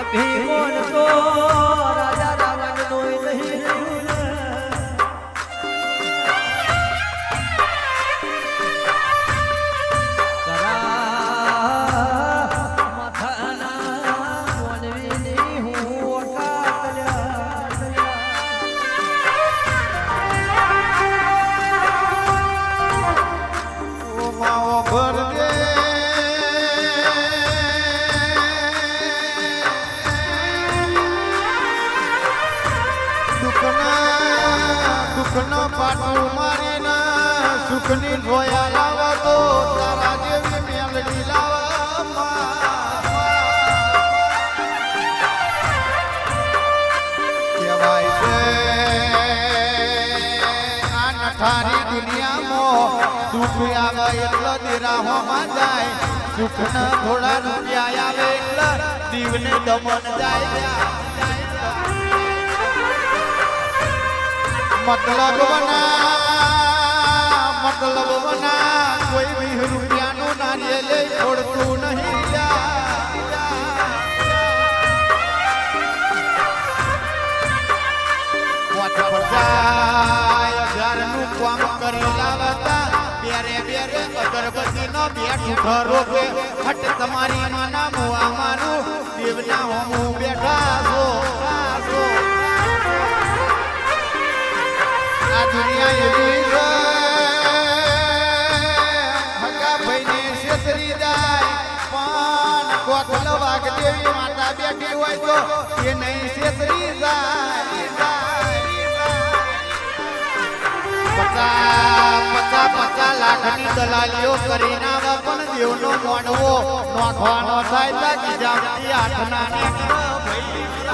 અભિ સુખનો પાટો મારીને સુખની ભોયા લાવો તો તારા જેવી મેલડી લાવો કહેવાય છે, આ નઠારી દુનિયામાં દુઃખ આવે એટલો દિરાહોમાં જાય. સુખના થોડા રૂપિયા આવે એટલે દીવને દમન જાય. મતલબ બના મતલબ બના કોઈ વીસ રૂપિયાનું નારિયેલે છોડતું નહીં બેરે અગરબત્તીનો બેઠું ઘરો હટ તમારી માના મુઆ મારું દેવના હોમું છેતરી જાય પણ કોકલ વાઘદેવી માતા બેઠી હોય તો એ નહીં છેતરી જાય પચા પચા પચાસ લાખની દલાલીઓ કરી ના પણ દેવનો મોડવો નોંધવાનો થાય બીજા આઠના